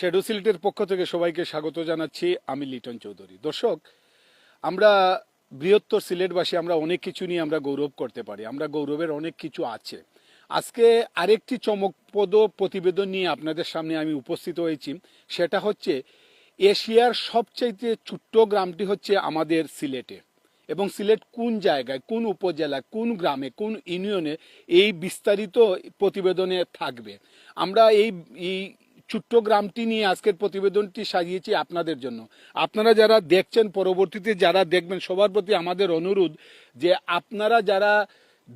Shadow সিলেটের পক্ষ থেকে সবাইকে স্বাগত জানাচ্ছি। আমি লিটন চৌধুরী। দর্শক, আমরা বৃহত্তর সিলেটবাসী, আমরা অনেক কিছু নিয়ে আমরা গৌরব করতে পারি। আমরা গৌরবের অনেক কিছু আছে। আজকে আরেকটি চমকপ্রদ প্রতিবেদন নিয়ে আপনাদের সামনে আমি উপস্থিত হয়েছি। সেটা হচ্ছে, এশিয়ার সবচাইতে ছোট্ট গ্রামটি হচ্ছে আমাদের সিলেটে। এবং সিলেট কোন জায়গায়, কোন উপজেলায়, কোন গ্রামে, কোন ইউনিয়নে এই বিস্তারিত প্রতিবেদনে থাকবে। আমরা এই ছোট্ট গ্রামটি নিয়ে আজকের প্রতিবেদনটি সাজিয়েছি আপনাদের জন্য। আপনারা যারা দেখছেন পরবর্তীতে, যারা দেখবেন, সবার প্রতি আমাদের অনুরোধ যে আপনারা যারা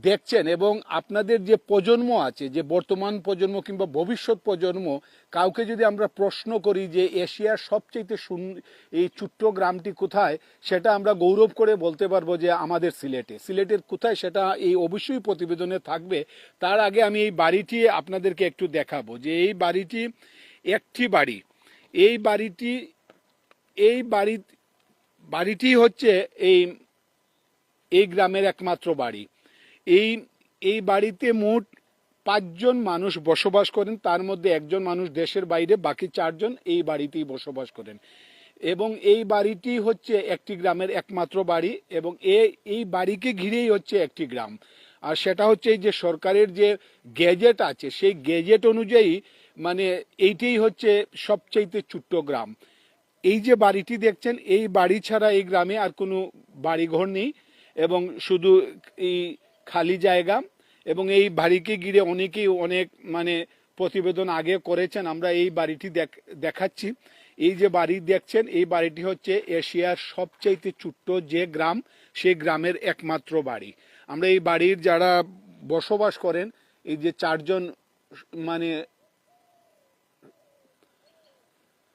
দেখছেন এবং আপনাদের যে প্রজন্ম আছে, যে বর্তমান প্রজন্ম কিংবা ভবিষ্যৎ প্রজন্ম, কাউকে যদি আমরা প্রশ্ন করি যে এশিয়ার সবচেয়ে সুন্দর এই ছোট্ট গ্রামটি কোথায়, সেটা আমরা গৌরব করে বলতে পারব যে আমাদের সিলেটে। সিলেটের কোথায় সেটা এই অবশ্যই প্রতিবেদনে থাকবে। তার আগে আমি এই বাড়িটি আপনাদেরকে একটু দেখাবো যে এই বাড়িটি একটি বাড়ি। এই বাড়িটি, এই বাড়ি, বাড়িটি হচ্ছে এই এই গ্রামের একমাত্র বাড়ি। এই এই বাড়িতে মোট পাঁচজন মানুষ বসবাস করেন, তার মধ্যে একজন মানুষ দেশের বাইরে, বাকি চারজন এই বাড়িতেই বসবাস করেন। এবং এই বাড়িটি হচ্ছে একটি গ্রামের একমাত্র বাড়ি এবং এই বাড়িকে ঘিরেই হচ্ছে একটি গ্রাম। আর সেটা হচ্ছে এই যে সরকারের যে গেজেট আছে, সেই গেজেট অনুযায়ী মানে এইটাই হচ্ছে সবচাইতে ছোট্ট গ্রাম। এই যে বাড়িটি দেখছেন, এই বাড়ি ছাড়া এই গ্রামে আর কোনো বাড়িঘর নেই এবং শুধু এই খালি জায়গা এবং এই বাড়িকে ঘিরে অনেকেই অনেক মানে প্রতিবেদন আগে করেছেন। আমরা এই বাড়িটি দেখ- দেখাচ্ছি। এই যে বাড়ি দেখছেন, এই বাড়িটি হচ্ছে এশিয়ার সবচাইতে ছোট্ট যে গ্রাম, সেই গ্রামের একমাত্র বাড়ি। আমরা এই বাড়ির যারা বসবাস করেন, এই যে চারজন মানে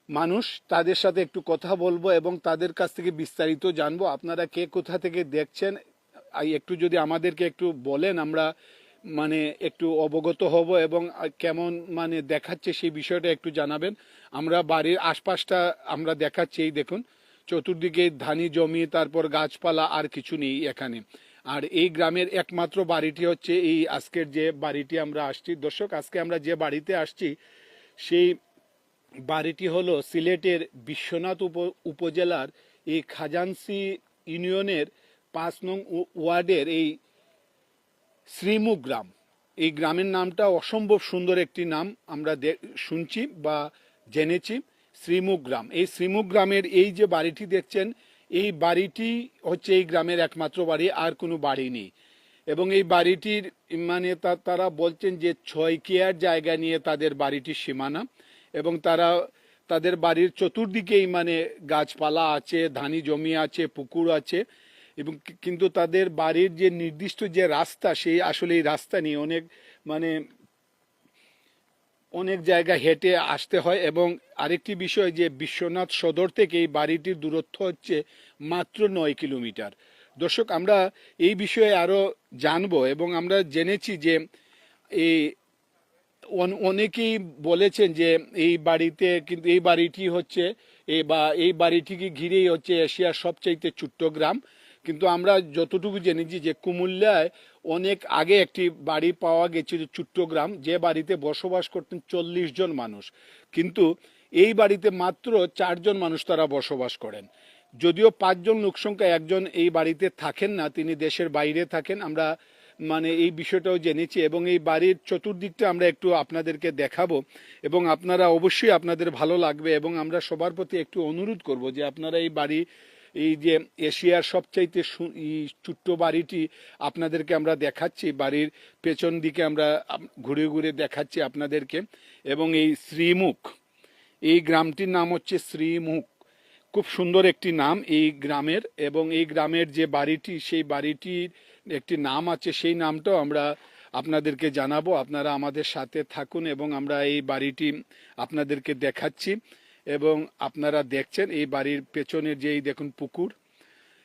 মানুষ তাদের সাথে একটু কথা বলব এবং তাদের কাছ থেকে বিস্তারিত জানব। আপনারা কে কোথা থেকে দেখছেন? একটু যদি আমাদেরকে একটু বলেন, আমরা মানে একটু অবগত হব এবং কেমন মানে দেখাচ্ছে সেই বিষয়টা একটু জানাবেন। আমরা বাড়ির আশপাশটা আমরা দেখাচ্ছি, এই দেখুন। চতুর্দিকে ধানি জমি, তারপর গাছপালা আর কিছু নেই এখানে। আর এই গ্রামের একমাত্র বাড়িটি হচ্ছে এই আজকের যে বাড়িটি আমরা আসছি। দর্শক, আজকে আমরা যে বাড়িতে আসছি, সেই বাড়িটি হলো সিলেটের বিশ্বনাথ উপ, উপজেলার এই খাজানসি ইউনিয়নের পাঁচ নং ওয়ার্ডের এই শ্রীমুখ গ্রাম। এই গ্রামের নামটা অসম্ভব সুন্দর একটি নাম আমরা শুনছি বা জেনেছি শ্রীমুখ গ্রাম। এই শ্রীমুখ গ্রামের এই যে বাড়িটি দেখছেন, এই বাড়িটি হচ্ছে এই গ্রামের একমাত্র বাড়ি, আর কোনো বাড়ি নেই। এবং এই বাড়িটির মানে তারা বলছেন যে ছয় কেয়ার জায়গা নিয়ে তাদের বাড়িটির সীমানা। এবং তারা তাদের বাড়ির চতুর্দিকেই মানে গাছপালা আছে, ধানি জমি আছে, পুকুর আছে এবং কিন্তু তাদের বাড়ির যে নির্দিষ্ট যে রাস্তা, সেই আসলে এই রাস্তা নিয়ে অনেক মানে অনেক জায়গা হেঁটে আসতে হয় এবং আরেকটি বিষয় যে বিশ্বনাথ সদর থেকে এই বাড়িটির দূরত্ব হচ্ছে মাত্র নয় কিলোমিটার। দর্শক, আমরা এই বিষয়ে আরও জানব এবং আমরা জেনেছি যে এই অনেকেই বলেছেন যে এই বাড়িতে কিন্তু এই বাড়িটি হচ্ছে এই বা এই বাড়িটিকে ঘিরেই হচ্ছে এশিয়ার সবচাইতে ছোট্ট গ্রাম। কিন্তু আমরা যতটুকু জেনেছি যে কুমিল্লায় অনেক আগে একটি বাড়ি পাওয়া গেছিল ছোট্ট গ্রাম, যে বাড়িতে বসবাস করতেন চল্লিশ জন মানুষ। কিন্তু এই বাড়িতে মাত্র চারজন মানুষ তারা বসবাস করেন। যদিও পাঁচজন লোকসংখ্যা একজন এই বাড়িতে থাকেন না, তিনি দেশের বাইরে থাকেন। আমরা মানে এই বিষয়টাও জেনেছি এবং এই বাড়ির চতুর্দিকটা আমরা একটু আপনাদেরকে দেখাবো এবং আপনারা অবশ্যই আপনাদের ভালো লাগবে এবং আমরা সবার প্রতি একটু অনুরোধ করব যে আপনারা এই বাড়ি, এই যে এশিয়ার সবচাইতে ছোট্ট বাড়িটি আপনাদেরকে আমরা দেখাচ্ছি, বাড়ির পেছন দিকে আমরা ঘুরে ঘুরে দেখাচ্ছি আপনাদেরকে এবং এই শ্রীমুখ, এই গ্রামটির নাম হচ্ছে শ্রীমুখ। খুব সুন্দর একটি নাম এই গ্রামের এবং এই গ্রামের যে বাড়িটি, সেই বাড়িটির একটি নাম আছে, সেই নামটাও আমরা আপনাদেরকে জানাব। আপনারা আমাদের সাথে থাকুন এবং আমরা এই বাড়িটি আপনাদেরকে দেখাচ্ছি এবং আপনারা দেখছেন এই বাড়ির পেছনের যে এই দেখুন পুকুর,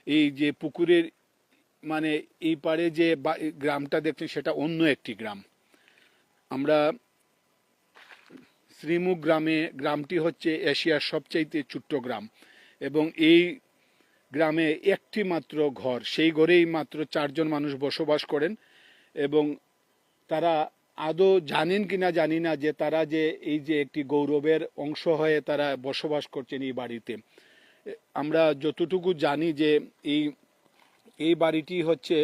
এই যে পুকুরের মানে এই পারে যে গ্রামটা দেখছেন সেটা অন্য একটি গ্রাম। আমরা শ্রীমুখ গ্রামে, গ্রামটি হচ্ছে এশিয়ার সবচাইতে ছোট্ট গ্রাম এবং এই গ্রামে একটি মাত্র ঘর, সেই ঘরেই মাত্র চারজন মানুষ বসবাস করেন এবং তারা আদৌ জানেন কিনা জানি না যে তারা যে এই যে একটি গৌরবের অংশ হয়ে তারা বসবাস করছেন এই বাড়িতে। আমরা যতটুকু জানি যে এই এই বাড়িটি হচ্ছে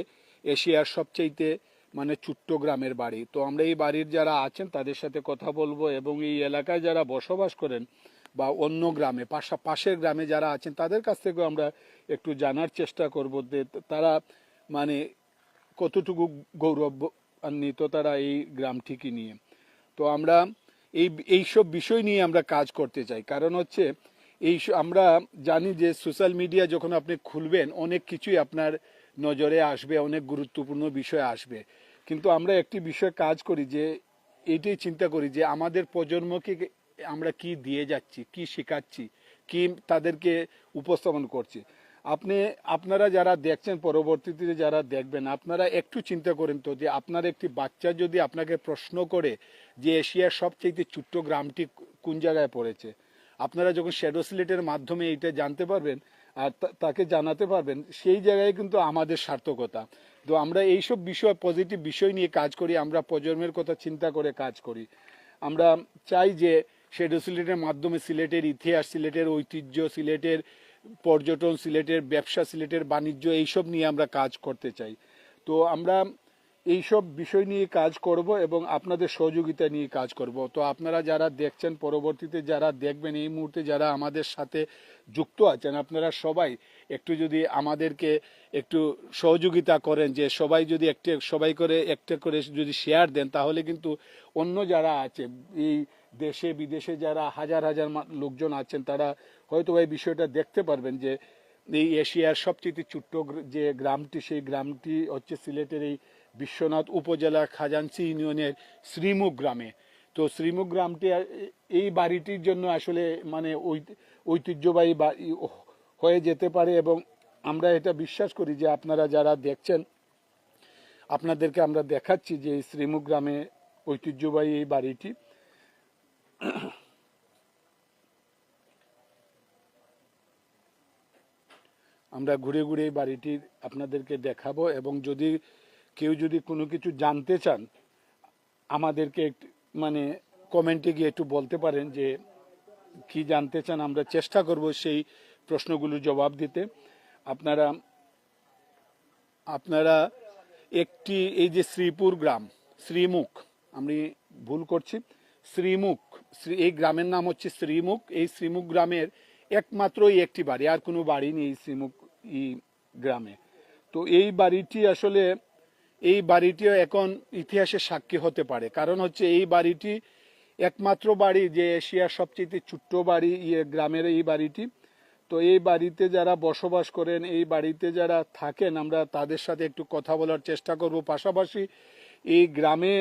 এশিয়ার সবচাইতে মানে ছোট্ট গ্রামের বাড়ি। তো আমরা এই বাড়ির যারা আছেন তাদের সাথে কথা বলব এবং এই এলাকায় যারা বসবাস করেন বা অন্য গ্রামে, পাশা, পাশের গ্রামে যারা আছেন, তাদের কাছ থেকেও আমরা একটু জানার চেষ্টা করব যে তারা মানে কতটুকু গৌরবান্বিত তারা এই গ্রামটিকে নিয়ে। তো আমরা এই, এইসব বিষয় নিয়ে আমরা কাজ করতে চাই। কারণ হচ্ছে এই আমরা জানি যে সোশ্যাল মিডিয়া যখন আপনি খুলবেন, অনেক কিছুই আপনার নজরে আসবে, অনেক গুরুত্বপূর্ণ বিষয় আসবে। কিন্তু আমরা একটি বিষয় কাজ করি যে, এটাই চিন্তা করি যে আমাদের প্রজন্মকে আমরা কি দিয়ে যাচ্ছি, কি শেখাচ্ছি, কি তাদেরকে উপস্থাপন করছি। আপনি, আপনারা যারা দেখছেন, পরবর্তীতে যারা দেখবেন, আপনারা একটু চিন্তা করেন তো যে আপনার একটি বাচ্চা যদি আপনাকে প্রশ্ন করে যে এশিয়ার সবচেয়ে ছোট্ট গ্রামটি কোন জায়গায় পড়েছে, আপনারা যখন শ্যাডো সিলেটের মাধ্যমে এইটা জানতে পারবেন আর তাকে জানাতে পারবেন, সেই জায়গায় কিন্তু আমাদের সার্থকতা। তো আমরা এইসব বিষয় পজিটিভ বিষয় নিয়ে কাজ করি, আমরা প্রজন্মের কথা চিন্তা করে কাজ করি। আমরা চাই যে শ্যাডো সিলেটের মাধ্যমে সিলেটের ইতিহাস সিলেটের ঐতিহ্য সিলেটের পর্যটন সিলেটের ব্যবসা সিলেটের বাণিজ্য, এইসব নিয়ে আমরা কাজ করতে চাই। তো আমরা এইসব বিষয় নিয়ে কাজ করব এবং আপনাদের সহযোগিতা নিয়ে কাজ করব। তো আপনারা যারা দেখছেন, পরবর্তীতে যারা দেখবেন, এই মুহূর্তে যারা আমাদের সাথে যুক্ত আছেন, আপনারা সবাই একটু যদি আমাদেরকে একটু সহযোগিতা করেন, যে সবাই যদি একটা, সবাই করে, একটা করে যদি শেয়ার দেন, তাহলে কিন্তু অন্য যারা আছে, এই দেশে, বিদেশে যারা হাজার হাজার লোকজন আছেন, তারা হয়তো এই বিষয়টা দেখতে পারবেন যে এই এশিয়ার সবচেয়ে ছোট্ট যে গ্রামটি, সেই গ্রামটি হচ্ছে সিলেটের এই বিশ্বনাথ উপজেলার খাজানসি ইউনিয়নের শ্রীমুখ গ্রামে। তো শ্রীমুখ গ্রামটি এই বাড়িটির জন্য আসলে মানে ঐতিহ্যবাহী হয়ে যেতে পারে এবং আমরা এটা বিশ্বাস করি যে আপনারা যারা দেখছেন, আপনাদেরকে আমরা দেখাচ্ছি যে এই শ্রীমুখ গ্রামে ঐতিহ্যবাহী এই বাড়িটি। আমরা ঘুরে ঘুরে বাড়িটি আপনাদেরকে দেখাবো এবং যদি কেউ যদি কোনো কিছু জানতে চান, আমাদেরকে মানে কমেন্টে গিয়ে একটু বলতে পারেন যে কি জানতে চান, আমরা চেষ্টা করব সেই প্রশ্নগুলোর জবাব দিতে। আপনারা আপনারা একটি, এই যে শ্রীপুর গ্রাম, শ্রীমুখ, আমি ভুল করছি, শ্রীমুখ, শ্রী, এই গ্রামের নাম হচ্ছে শ্রীমুখ, এই শ্রীমুখ গ্রামের একমাত্রই একটি বাড়ি, আর কোনো বাড়ি নেই শ্রীমুখ এই গ্রামে। তো এই বাড়িটি আসলে, এই বাড়িটিও এখন ইতিহাসের সাক্ষী হতে পারে। কারণ হচ্ছে এই বাড়িটি একমাত্র বাড়ি যে এশিয়ার সবচেয়ে ছোট্ট বাড়ি ইয়ে গ্রামের এই বাড়িটি। তো এই বাড়িতে যারা বসবাস করেন, এই বাড়িতে যারা থাকেন, আমরা তাদের সাথে একটু কথা বলার চেষ্টা করব। পাশাপাশি এই গ্রামে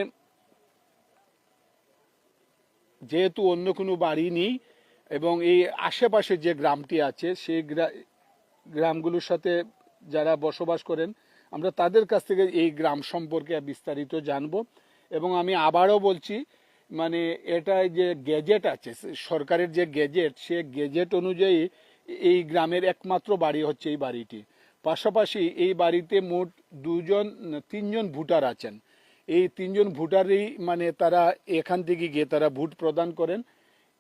যেহেতু অন্য কোনো বাড়ি নেই এবং এই আশেপাশে যে গ্রামটি আছে, সেই গ্রামগুলোর সাথে যারা বসবাস করেন, আমরা তাদের কাছ থেকে এই গ্রাম সম্পর্কে বিস্তারিত জানব। এবং আমি আবারও বলছি মানে এটা যে গেজেট আছে, সরকারের যে গেজেট সে গেজেট অনুযায়ী এই গ্রামের একমাত্র বাড়ি হচ্ছে এই বাড়িটি। পাশাপাশি এই বাড়িতে মোট দুজন, তিনজন ভোটার আছেন। এই তিনজন ভোটারই মানে তারা এখান থেকে গিয়ে তারা ভোট প্রদান করেন।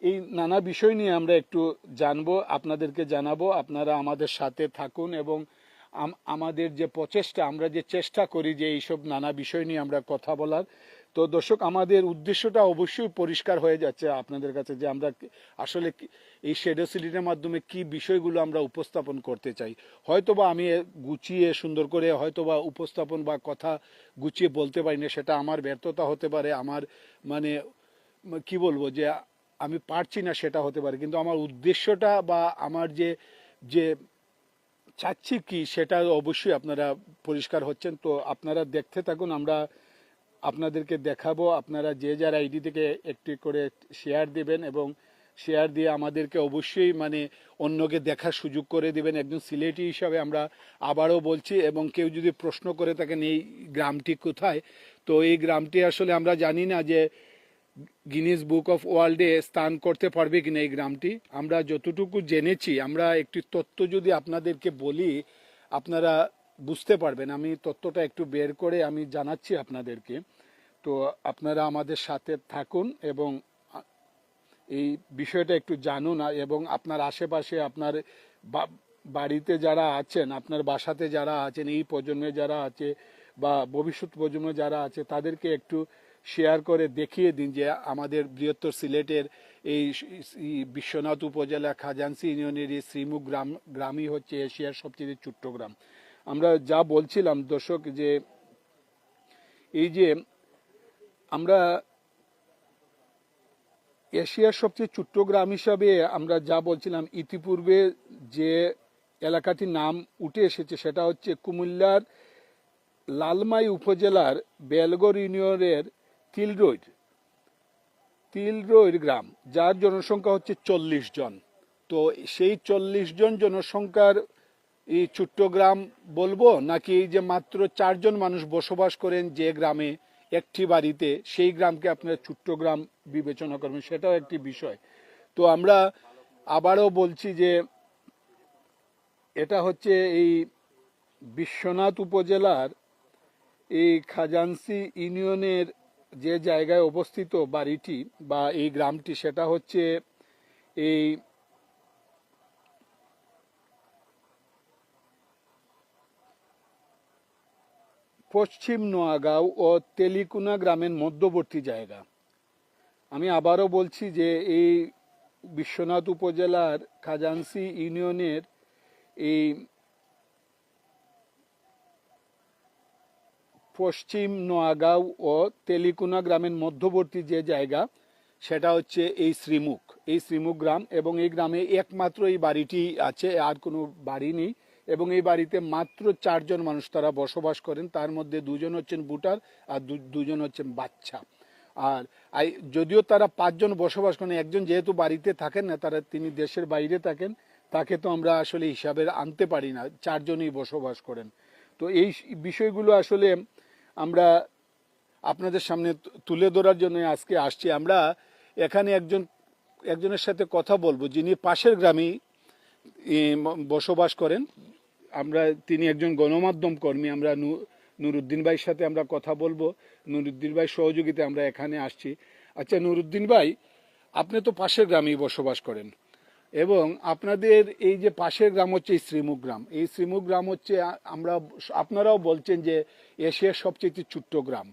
এই নানা বিষয় নিয়ে আমরা একটু জানব, আপনাদেরকে জানাব, আপনারা আমাদের সাথে থাকুন এবং আমাদের যে প্রচেষ্টা, আমরা যে চেষ্টা করি যে এইসব নানা বিষয় নিয়ে আমরা কথা বলার। তো দর্শক, আমাদের উদ্দেশ্যটা অবশ্যই পরিষ্কার হয়ে যাচ্ছে আপনাদের কাছে যে আমরা আসলে এই শেডো সিলিটের মাধ্যমে কি বিষয়গুলো আমরা উপস্থাপন করতে চাই। হয়তোবা আমি গুছিয়ে সুন্দর করে হয়তোবা উপস্থাপন বা কথা গুছিয়ে বলতে পারি না, সেটা আমার ব্যর্থতা হতে পারে, আমার মানে কি বলব যে আমি পারছি না সেটা হতে পারে, কিন্তু আমার উদ্দেশ্যটা বা আমার যে যে চাচ্ছি কি সেটা অবশ্যই আপনারা পরিষ্কার হচ্ছেন। তো আপনারা দেখতে থাকুন, আমরা আপনাদেরকে দেখাবো, আপনারা যে যার আইডি থেকে একটি করে শেয়ার দিবেন এবং শেয়ার দিয়ে আমাদেরকে অবশ্যই মানে অন্যকে দেখার সুযোগ করে দেবেন। একজন সিলেটি হিসাবে আমরা আবারও বলছি, এবং কেউ যদি প্রশ্ন করে থাকেন, এই গ্রামটি কোথায়? তো এই গ্রামটি আসলে আমরা জানি না যে গিনিস বুক অফ ওয়ার্ল্ডে স্থান করতে পারবে কিনা এই গ্রামটি? আমরা যতটুকু জেনেছি, আমরা একটি তথ্য যদি আপনাদেরকে বলি, আপনারা বুঝতে পারবেন। আমি তথ্যটা একটু বের করে আমি জানাচ্ছি আপনাদেরকে। তো আপনারা আমাদের সাথে থাকুন এবং এই বিষয়টা একটু জানুন এবং আপনার আশেপাশে আপনার বাড়িতে যারা আছেন, আপনার বাসাতে যারা আছেন, এই প্রজন্মে যারা আছে বা ভবিষ্যৎ প্রজন্মে যারা আছে, তাদেরকে একটু শেয়ার করে দেখিয়ে দিন যে আমাদের বৃহত্তর সিলেটের এই বিশ্বনাথ উপজেলা খাজানসি ইউনিয়নের এই শ্রীমুখ গ্রাম, গ্রামই হচ্ছে এশিয়ার সবচেয়ে ছোট্ট গ্রাম। আমরা যা বলছিলাম, দর্শক, যে এই যে আমরা এশিয়ার সবচেয়ে ছোট্ট গ্রাম হিসাবে আমরা যা বলছিলাম, ইতিপূর্বে যে এলাকাটির নাম উঠে এসেছে সেটা হচ্ছে কুমিল্লার লালমাই উপজেলার বেলগড় ইউনিয়নের তিলরৈড তিলরৈর গ্রাম, যার জনসংখ্যা হচ্ছে চল্লিশ জন। তো সেই চল্লিশ জন জনসংখ্যার এই ছোট্ট গ্রাম বলব, নাকি এই যে মাত্র চারজন মানুষ বসবাস করেন যে গ্রামে একটি বাড়িতে, সেই গ্রামকে আপনারা ছোট্ট গ্রাম বিবেচনা করবেন, সেটাও একটি বিষয়। তো আমরা আবারও বলছি যে এটা হচ্ছে এই বিশ্বনাথ উপজেলার এই খাজানসি ইউনিয়নের যে জায়গায় অবস্থিত বাড়িটি বা এই গ্রামটি, সেটা হচ্ছে এই পশ্চিম নোয়াগাঁও ও তেলিকুনা গ্রামের মধ্যবর্তী জায়গা। আমি আবারও বলছি যে এই বিশ্বনাথ উপজেলার খাজানসি ইউনিয়নের এই পশ্চিম নোয়াগাঁও ও তেলিকুনা গ্রামের মধ্যবর্তী যে জায়গা, সেটা হচ্ছে এই শ্রীমুখ। এই শ্রীমুখ গ্রাম এবং এই গ্রামে একমাত্র এই বাড়িটি আছে, আর কোনো বাড়ি নেই। এবং এই বাড়িতে মাত্র চারজন মানুষ তারা বসবাস করেন। তার মধ্যে দুজন হচ্ছেন বুটার আর দুজন হচ্ছেন বাচ্চা। আর যদিও তারা পাঁচজন বসবাস করেন, একজন যেহেতু বাড়িতে থাকেন না, তারা তিনি দেশের বাইরে থাকেন, তাকে তো আমরা আসলে হিসাবে আনতে পারি না, চারজনই বসবাস করেন। তো এই বিষয়গুলো আসলে আমরা আপনাদের সামনে তুলে ধরার জন্য আজকে আসছি। আমরা এখানে একজন, একজনের সাথে কথা বলব, যিনি পাশের গ্রামেই বসবাস করেন। আমরা, তিনি একজন গণমাধ্যম কর্মী। আমরা নুরুদ্দিন ভাইয়ের সাথে আমরা কথা বলব। নুরুদ্দিন ভাই সহযোগিতা আমরা এখানে আসছি। আচ্ছা নুরুদ্দিন ভাই, আপনি তো পাশের গ্রামেই বসবাস করেন। এবং আপনাদের এই যে পাশের গ্রাম হচ্ছে শ্রীমুখ গ্রাম। এই শ্রীমুখ গ্রাম হচ্ছে আমরা আপনারাও বলছেন যে এশিয়ার সবচেয়ে ছোট্ট গ্রাম।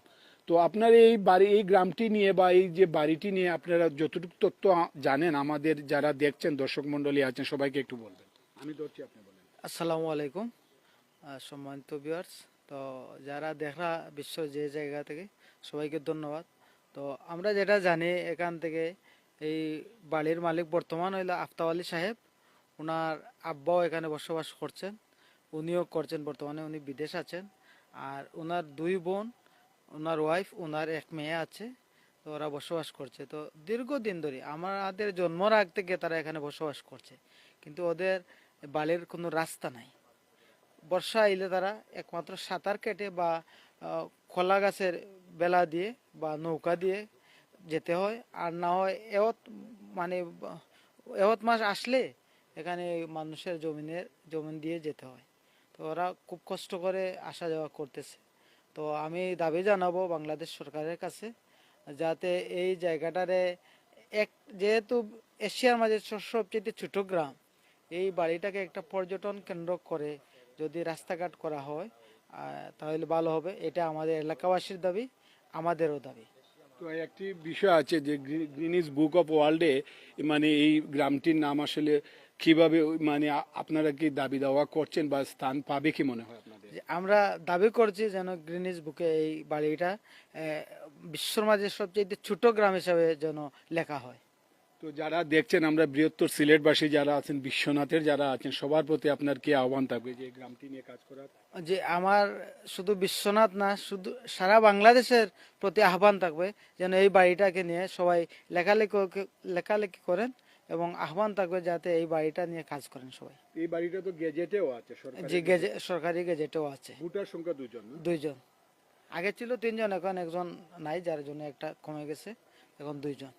তো আপনার এই বাড়ি, এই গ্রামটি নিয়ে বা এই যে বাড়িটি নিয়ে আপনারা যতটুকু তথ্য জানেন, আমাদের যারা দেখছেন, দর্শক মন্ডলী আছেন, সবাইকে একটু বলবেন। আমি ধরছি আপনি বলেন। আসসালামু আলাইকুম। সম্মানিত ভিউয়ার্স তো যারা দেখা বিশ্ব যে জায়গা থেকে, সবাইকে ধন্যবাদ। তো আমরা যেটা জানি, এখান থেকে এই বাড়ির মালিক বর্তমান হইল আফতাব আলী সাহেব। ওনার আব্বাও এখানে বসবাস করছেন। উনিও করছেন বর্তমানে, উনি বিদেশ আছেন। আর ওনার দুই বোন ওনার ওয়াইফ ওনার এক মেয়ে আছে, তো ওরা বসবাস করছে। তো দীর্ঘদিন ধরে আমাদের জন্মর আগ থেকে তারা এখানে বসবাস করছে। কিন্তু ওদের বালির কোনো রাস্তা নাই। বর্ষা এলে তারা একমাত্র সাঁতার কেটে বা কলা গাছের বেলা দিয়ে বা নৌকা দিয়ে যেতে হয়, আর না হয় এওত মানে এওত মাস আসলে এখানে মানুষের জমিনের জমিন দিয়ে যেতে হয়। তো ওরা খুব কষ্ট করে আসা যাওয়া করতেছে। তো আমি দাবি জানাব বাংলাদেশ সরকারের কাছে যাতে এই জায়গাটারে এক, যেহেতু এশিয়ার মাঝে সবচেয়ে ছোট গ্রাম, এই বাড়িটাকে একটা পর্যটন কেন্দ্র করে যদি রাস্তাঘাট করা হয় তাহলে ভালো হবে। এটা আমাদের এলাকাবাসীর দাবি, আমাদেরও দাবি। তো একটি বিষয় আছে যে গ্রিনিস বুক অফ ওয়ার্ল্ডে মানে এই গ্রামটির নাম আসলে কীভাবে মানে আপনারা কি দাবি দাওয়া করছেন বা স্থান পাবে কি মনে হয় আপনাদের? আমরা দাবি করছি যেন গ্রিনিজ বুকে এই বাড়িটা বিশ্বর মাঝে সবচেয়ে ছোট গ্রাম হিসাবে যেন লেখা হয়। তো যারা দেখছেন আমরা বৃহত্তর সিলেটবাসী যারা আছেন বিশ্বনাথের যারা আছেন সবার প্রতি আপনার কি আহ্বান থাকবে যে গ্রামটি নিয়ে কাজ করার? যে আমার শুধু বিশ্বনাথ না শুধু সারা বাংলাদেশের প্রতি আহ্বান থাকবে যেন এই বাড়িটাকে নিয়ে সবাই লেখালেখি লেখালেখি করেন এবং আহ্বান থাকবে যাতে এই বাড়িটা নিয়ে কাজ করেন সবাই। এই বাড়িটা তো গেজেটেও আছে যে গেজে সরকারি গেজেটেও আছে। ভোটার সংখ্যা দুজন দুইজন। আগে ছিল তিনজন এখন একজন নাই যার জন্য একটা কমে গেছে এখন দুইজন।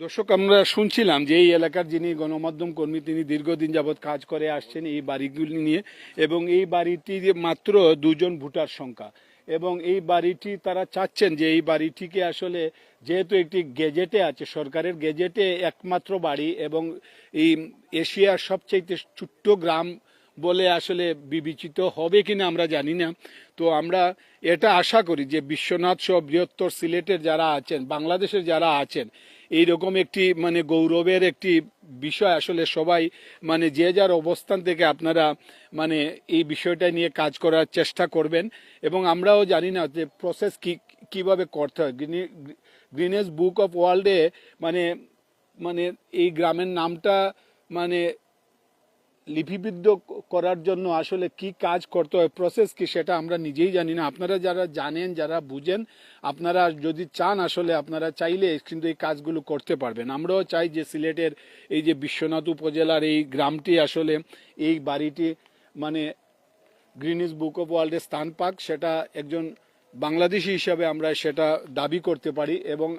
দর্শক, আমরা শুনছিলাম যে এই এলাকার যিনি গণমাধ্যম কর্মী, তিনি দীর্ঘদিন যাবৎ কাজ করে আসছেন এই বাড়িগুলি নিয়ে এবং এই বাড়িটি মাত্র দুজন ভোটার সংখ্যা এবং এই বাড়িটি তারা চাচ্ছেন যে এই বাড়িটিকে আসলে যেহেতু একটি গেজেটে আছে, সরকারের গেজেটে একমাত্র বাড়ি এবং এই এশিয়ার সবচেয়ে ছোট্ট গ্রাম বলে আসলে বিবেচিত হবে কিনা আমরা জানি না। তো আমরা এটা আশা করি যে বিশ্বনাথ সহ বৃহত্তর সিলেটের যারা আছেন, বাংলাদেশের যারা আছেন এই রকম একটি মানে গৌরবের একটি বিষয় আসলে সবাই মানে যে যার অবস্থান থেকে আপনারা মানে এই বিষয়টা নিয়ে কাজ করার চেষ্টা করবেন। এবং আমরাও জানি না যে প্রসেস কি, কীভাবে করতে হয়। গ্রিনেস বুক অফ ওয়ার্ল্ডে মানে মানে এই গ্রামের নামটা মানে লিপিবদ্ধ করার জন্য আসলে কি কাজ করতে হয় প্রসেস কি সেটা আমরা নিজেই জানি না। আপনারা যারা জানেন, যারা বুঝেন, আপনারা যদি চান আসলে আপনারা চাইলে কিন্তু এই কাজগুলো করতে পারবেন। আমরাও চাই যে সিলেটের এই যে বিশ্বনাথ উপজেলার এই গ্রামটি আসলে এই বাড়িটি মানে গ্রিনিস বুক অফ ওয়ার্ল্ডে স্থান পাক, সেটা একজন বাংলাদেশি হিসাবে আমরা সেটা দাবি করতে পারি এবং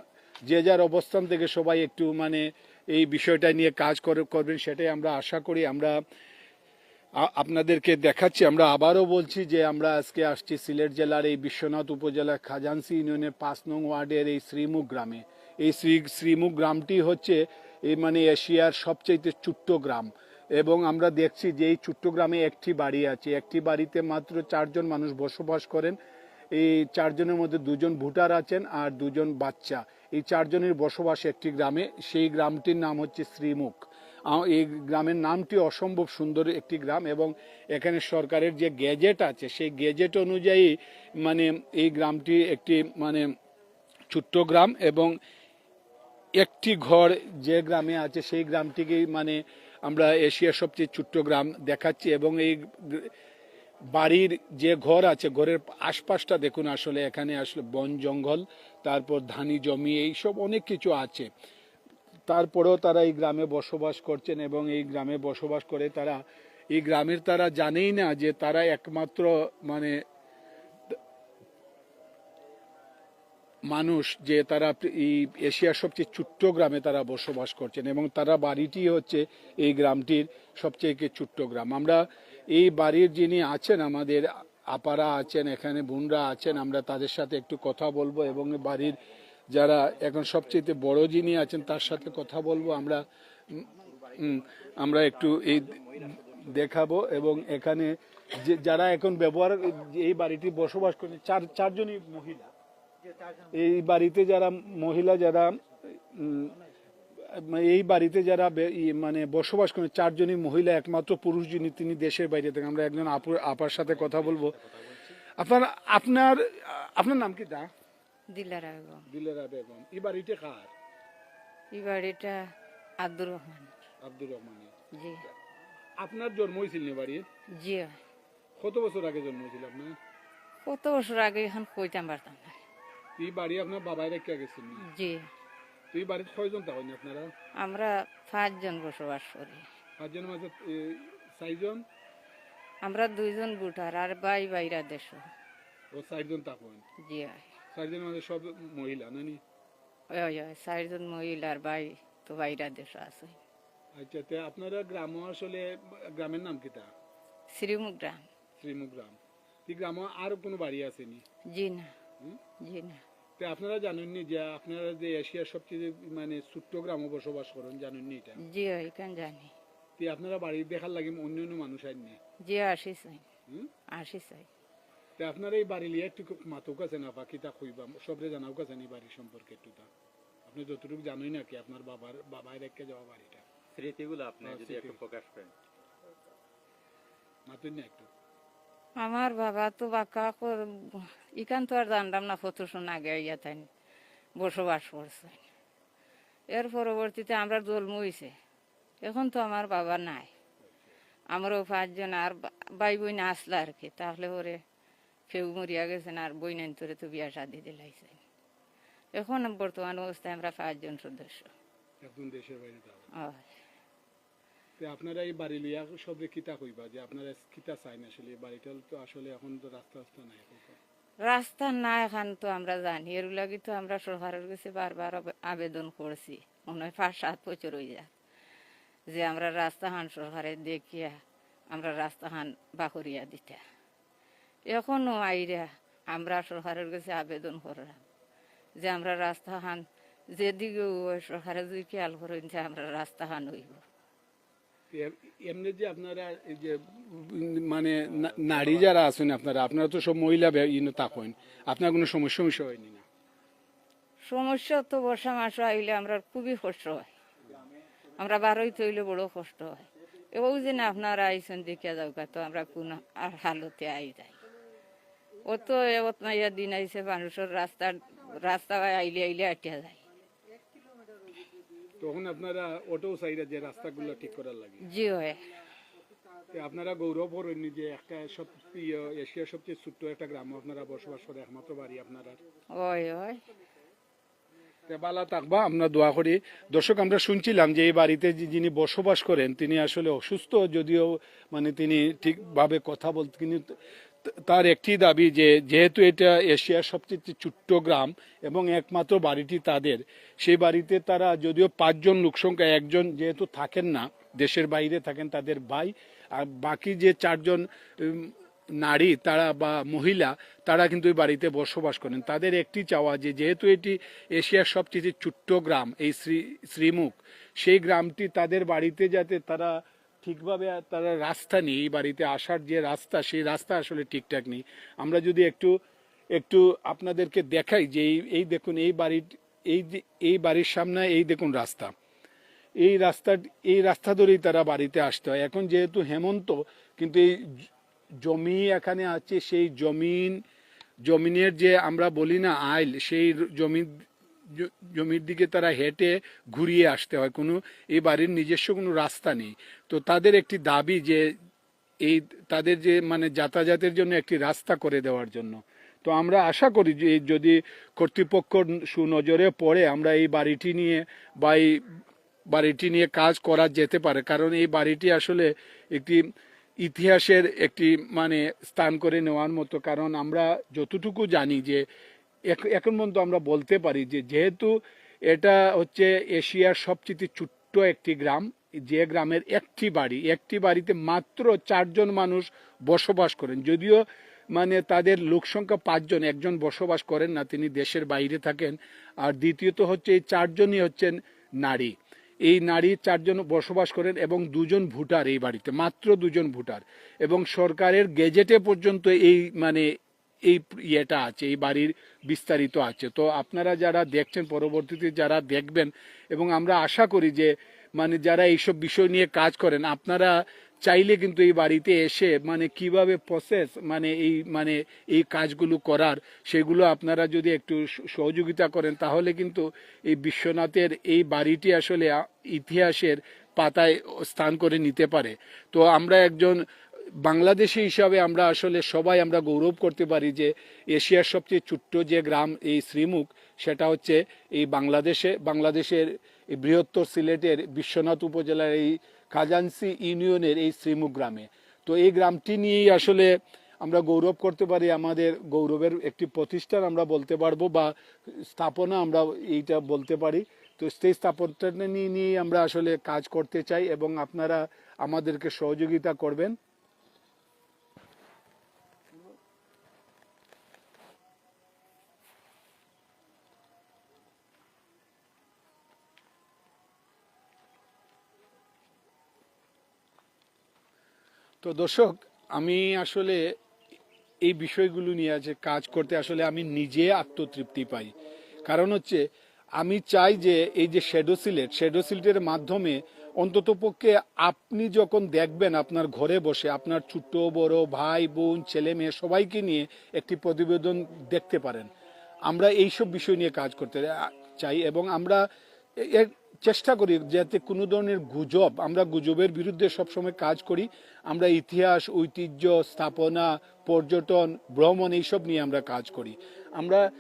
যে যার অবস্থান থেকে সবাই একটু মানে এই বিষয়টা নিয়ে কাজ করে- করবেন সেটাই আমরা আশা করি। আমরা আপনাদেরকে দেখাচ্ছি, আমরা আবারও বলছি যে আমরা আজকে আসছি সিলেট জেলার এই বিশ্বনাথ উপজেলার খাজানসি ইউনিয়নের পাঁচ নং ওয়ার্ডের এই শ্রীমুখ গ্রামে। এই শ্রী, শ্রীমুখ গ্রামটি হচ্ছে এই মানে এশিয়ার সবচেয়ে ছোট্ট গ্রাম এবং আমরা দেখছি যে এই ছোট্ট গ্রামে একটি বাড়ি আছে। একটি বাড়িতে মাত্র চারজন মানুষ বসবাস করেন। এই চারজনের মধ্যে দুজন ভুটার আছেন আর দুজন বাচ্চা। এই চারজনের বসবাস একটি গ্রামে। সেই গ্রামটির নাম হচ্ছে শ্রীমুখ। এই গ্রামের নামটি অসম্ভব সুন্দর একটি গ্রাম এবং এখানে সরকারের যে গেজেট আছে, সেই গেজেট অনুযায়ী মানে এই গ্রামটি একটি মানে ছোট্ট গ্রাম এবং একটি ঘর যে গ্রামে আছে, সেই গ্রামটিকেই মানে আমরা এশিয়ার সবচেয়ে ছোট্ট গ্রাম দেখাচ্ছি এবং এই বাড়ির যে ঘর আছে, ঘরের আশপাশটা দেখুন আসলে এখানে আসলে বন জঙ্গল। তারপর ধানি জমি, এইসব অনেক কিছু আছে। তারপরেও তারা এই গ্রামে বসবাস করছেন এবং এই গ্রামে বসবাস করে তারা, এই গ্রামের তারা জানেই না যে তারা একমাত্র মানে মানুষ যে তারা এই এশিয়ার সবচেয়ে ছোট্ট গ্রামে তারা বসবাস করছেন এবং তারা বাড়িটি হচ্ছে এই গ্রামটির সবচেয়ে ছোট্ট গ্রাম। আমরা এই বাড়ির যিনি আছেন আমাদের আপারা আছেন, এখানে বোনরা আছেন, আমরা তাদের সাথে একটু কথা বলব এবং বাড়ির যারা এখন সবচেয়ে বড় যিনি আছেন, তার সাথে কথা বলব। আমরা আমরা একটু এই দেখাবো এবং এখানে যে, যারা এখন ব্যবহার, এই বাড়িটি বসবাস করেন, চার, চারজনই মহিলা। এই বাড়িতে যারা মহিলা, যারা এই বাড়িতে যারা মানে বসবাস করেন চারজনই মহিলা একমাত্র পুরুষ যিনি তিনি দেশের বাইরে থেকে আমরা একজন আপুর আপার সাথে কথা বলব। আপনার আপনার আপনার নাম কি দা? দিলার বেগম। দিলেরা বেগম। এই বাড়িতে কার? এই বাড়িটা আব্দুর রহমান। আব্দুর রহমানের। জি। আপনার জন্ম হয়েছিল না বাড়ি জি কত বছর আগে জন্ম হয়েছিল আপনার? কত বছর আগে এখন কইতাম পারতাম না। এই বাড়ি আপনার বাবাই রেখে গেছেন জি। তো এই বাড়িতে কয়জন থাকেন আপনারা? আমরা পাঁচজন বসবাস করি। পাঁচজনের মাঝে চারজন? আমরা দুইজন বুটার আর বাই বাইরা দেশ। ও চারজন থাকেন? জি চারজনের মাঝে সব মহিলা নানি ওই ওই চারজন মহিলার বাই তো বাইরা দেশ আছে। আচ্ছা তে আপনারা গ্রাম আসলে গ্রামের নাম কিটা শ্রীমুখ গ্রাম। শ্রীমুখ গ্রাম। এই গ্রাম আর কোনো বাড়ি আসেনি জি না। জি না। তো আপনারা জানেননি যে আপনারা যে এশিয়ার সবচেয়ে মানে ছোট্ট গ্রামে বসবাস করেন জানেননি এটা? জি হয় কেন জানি। তো আপনারা বাড়ি দেখার লাগে অন্য অন্য মানুষ আইননি? জি আসি চাই আসি চাই তো আপনারা এই বাড়ি লিয়ে একটু মাতুক আছে না বা কিতা কইবা সবরে জানাও কাছে এই বাড়ির সম্পর্কে একটু তা। আপনি যতটুকু জানোই না কি আপনার বাবার বাবাই রেখে যাওয়া বাড়িটা? স্মৃতিগুলো আপনি হ্যাঁ, যদি একটু প্রকাশ করেন। মাতুন না একটু। আমার বাবা তো বাঁকা ইখান তো আর জানলাম না কত শোন আগে ইয়াতেন বসবাস করছে। এর পরবর্তীতে আমরা জন্ম হয়েছে এখন তো আমার বাবা নাই। আমারও পাঁচজন আর ভাই বোন আসলে আর কি। তাহলে ওরে কেউ মরিয়া গেছেন আর বই নাইন তোরে তো বিয়া শাদি দিলাইছে। এখন বর্তমান অবস্থায় আমরা পাঁচজন সদস্য। দেশের বাইরে। তো আপনারা এই বাড়ি লিয়া সবরে কিতা কইবা যে আপনারা কিতা চাইন আসলে? এই বাড়িটা তো আসলে এখন তো রাস্তা রাস্তা নাই রাস্তা না এখন তো আমরা জানি। এর লাগি তো আমরা সরকারের কাছে বারবার আবেদন করছি। মনে হয় পাঁচ, সাত বছর হয়ে যায় যে আমরা রাস্তা হান সরকারে দেখিয়া, আমরা রাস্তা হান বাকরিয়া দিতে। এখনও আইরা আমরা সরকারের কাছে আবেদন করলাম। যে আমরা রাস্তা হান, যেদিকে সরকারে যদি খেয়াল করেন যে আমরা রাস্তা হান হইব। এমনি যে আপনারা এই যে মানে নারী যারা আছেন আপনারা আপনারা তো সব মহিলা থাকেন আপনার কোনো সমস্যা সমস্যা হয়নি না? সমস্যা তো বর্ষা মাস আইলে আমরা খুবই কষ্ট হয়। আমরা বারোই তৈলে বড় কষ্ট হয়। এবং যে না আপনারা আইসেন দেখিয়া যাও তো আমরা কোন আর হালতে আই যাই। ও তো এত দিন আইসে মানুষের রাস্তা রাস্তা আইলে আইলে আটিয়া যায়। তখন আপনারা অটো সাইডে যে রাস্তাগুলো ঠিক করার লাগে। জি হয় আপনারা গৌরব করেন যে একটা সব ইয়ে, এশিয়ার সবচেয়ে ছোট্ট একটা গ্রাম আপনারা বসবাস করে একমাত্র বাড়ি আপনারা ওই ওই। বালা থাকবা আমরা দোয়া করি। দর্শক আমরা শুনছিলাম যে এই বাড়িতে যিনি বসবাস করেন তিনি আসলে অসুস্থ যদিও মানে তিনি ঠিকভাবে কথা বলতে কিন্তু ত- তার একটি দাবি যে যেহেতু এটা এশিয়ার সবচেয়ে ছোট্ট গ্রাম এবং একমাত্র বাড়িটি তাদের, সেই বাড়িতে তারা যদিও পাঁচজন লোকসংখ্যা একজন যেহেতু থাকেন না, দেশের বাইরে থাকেন তাদের ভাই, আর বাকি যে চারজন নারী তারা বা মহিলা, তারা কিন্তু এই বাড়িতে বসবাস করেন। তাদের একটি চাওয়া যে যেহেতু এটি এশিয়ার সবচেয়ে ছোট্ট গ্রাম, এই শ্রী, শ্রীমুখ, সেই গ্রামটি তাদের বাড়িতে যাতে তারা ঠিকভাবে তারা রাস্তা নেই বাড়িতে আসার যে রাস্তা, সেই রাস্তা আসলে ঠিকঠাক নেই। আমরা যদি একটু একটু আপনাদেরকে দেখাই যে এই দেখুন, এই বাড়ির, এই এই বাড়ির সামনে এই দেখুন রাস্তা। এই রাস্তা এই রাস্তা ধরেই তারা বাড়িতে আসতে। হয় এখন যেহেতু হেমন্ত, কিন্তু এই জমি এখানে আছে, সেই জমিন, জমিনের যে আমরা বলি না আইল, সেই জমি জমির দিকে তারা হেঁটে ঘুরিয়ে আসতে হয়। কোনো, এই বাড়ির নিজস্ব কোনো রাস্তা নেই। তো তাদের একটি দাবি যে, এই তাদের যে মানে যাতায়াতের জন্য একটি রাস্তা করে দেওয়ার জন্য। তো আমরা আশা করি যে, যদি কর্তৃপক্ষ সুনজরে পড়ে, আমরা এই বাড়িটি নিয়ে বা এই বাড়িটি নিয়ে কাজ করা যেতে পারে। কারণ এই বাড়িটি আসলে একটি ইতিহাসের একটি মানে স্থান করে নেওয়ার মতো। কারণ আমরা যতটুকু জানি যে এখন পর্যন্ত আমরা বলতে পারি যে যেহেতু এটা হচ্ছে এশিয়ার সবচেয়ে ছোট্ট একটি গ্রাম, যে গ্রামের একটি বাড়ি, একটি বাড়িতে মাত্র চারজন মানুষ বসবাস করেন। যদিও মানে তাদের লোকসংখ্যা পাঁচজন, একজন বসবাস করেন না, তিনি দেশের বাইরে থাকেন। আর দ্বিতীয়ত হচ্ছে এই চারজনই হচ্ছেন নারী। এই নারী চারজন বসবাস করেন এবং দুজন ভোটার এই বাড়িতে, মাত্র দুজন ভোটার। এবং সরকারের গেজেটে পর্যন্ত এই মানে এই ইয়েটা আছে, এই বাড়ির বিস্তারিত আছে। তো আপনারা যারা দেখছেন পরবর্তীতে, যারা দেখবেন এবং আমরা আশা করি যে মানে যারা এইসব বিষয় নিয়ে কাজ করেন, আপনারা চাইলে কিন্তু এই বাড়িতে এসে মানে কীভাবে প্রসেস মানে এই মানে এই কাজগুলো করার, সেগুলো আপনারা যদি একটু সহযোগিতা করেন, তাহলে কিন্তু এই বিশ্বনাথের এই বাড়িটি আসলে ইতিহাসের পাতায় স্থান করে নিতে পারে। তো আমরা একজন বাংলাদেশি হিসাবে আমরা আসলে সবাই আমরা গৌরব করতে পারি যে এশিয়ার সবচেয়ে ছোট্ট যে গ্রাম এই শ্রীমুখ, সেটা হচ্ছে এই বাংলাদেশে, বাংলাদেশের এই বৃহত্তর সিলেটের বিশ্বনাথ উপজেলার এই খাজানসি ইউনিয়নের এই শ্রীমুখ গ্রামে। তো এই গ্রামটি নিয়েই আসলে আমরা গৌরব করতে পারি, আমাদের গৌরবের একটি প্রতিষ্ঠান আমরা বলতে পারব বা স্থাপনা আমরা এইটা বলতে পারি। তো সেই স্থাপনটা নিয়ে নিয়ে আমরা আসলে কাজ করতে চাই এবং আপনারা আমাদেরকে সহযোগিতা করবেন। তো দর্শক, আমি আসলে এই বিষয়গুলো নিয়ে যে কাজ করতে আসলে আমি নিজে আত্মতৃপ্তি পাই। কারণ হচ্ছে, আমি চাই যে এই যে শ্যাডো সিলেট শ্যাডো সিলেটের মাধ্যমে অন্তত পক্ষে আপনি যখন দেখবেন আপনার ঘরে বসে, আপনার ছোট বড়, ভাই, বোন, ছেলে, মেয়ে সবাইকে নিয়ে একটি প্রতিবেদন দেখতে পারেন। আমরা এইসব বিষয় নিয়ে কাজ করতে চাই এবং আমরা চেষ্টা করি যাতে কোনো ধরনের গুজব, আমরা গুজবের বিরুদ্ধে সবসময় কাজ করি, আমরা ইতিহাস, ঐতিহ্য, স্থাপনা, পর্যটন, ভ্রমণ এইসব নিয়ে আমরা কাজ করি। আমরা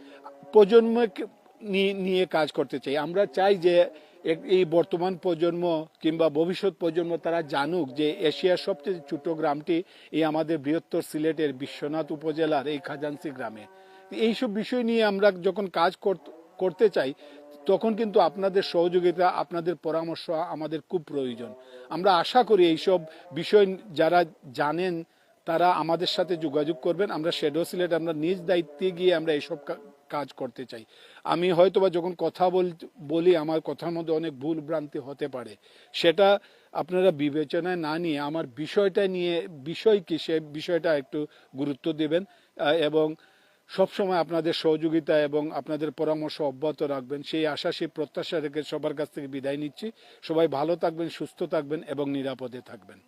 প্রজন্মকে নিয়ে- কাজ করতে চাই। আমরা চাই যে এই বর্তমান প্রজন্ম কিংবা ভবিষ্যৎ প্রজন্ম তারা জানুক যে এশিয়ার সবচেয়ে ছোট গ্রামটি এই আমাদের বৃহত্তর সিলেটের বিশ্বনাথ উপজেলার এই খাজানসি গ্রামে। এইসব বিষয় নিয়ে আমরা যখন কাজ কর- করতে চাই, তখন কিন্তু আপনাদের সহযোগিতা, আপনাদের পরামর্শ আমাদের খুব প্রয়োজন। আমরা আশা করি এইসব বিষয় যারা জানেন, তারা আমাদের সাথে যোগাযোগ করবেন। আমরা শেডো সিলেট আমরা নিজ দায়িত্বে গিয়ে আমরা এইসব কাজ করতে চাই। আমি হয়তোবা যখন কথা বল- বলি, আমার কথার মধ্যে অনেক ভুল ভ্রান্তি হতে পারে। সেটা আপনারা বিবেচনায় না নিয়ে আমার বিষয়টা নিয়ে বিষয় কি সে বিষয়টা একটু গুরুত্ব দেবেন এবং সবসময় আপনাদের সহযোগিতা এবং আপনাদের পরামর্শ অব্যাহত রাখবেন। সেই আশা, সেই প্রত্যাশা রেখে সবার কাছ থেকে বিদায় নিচ্ছি। সবাই ভালো থাকবেন, সুস্থ থাকবেন এবং নিরাপদে থাকবেন।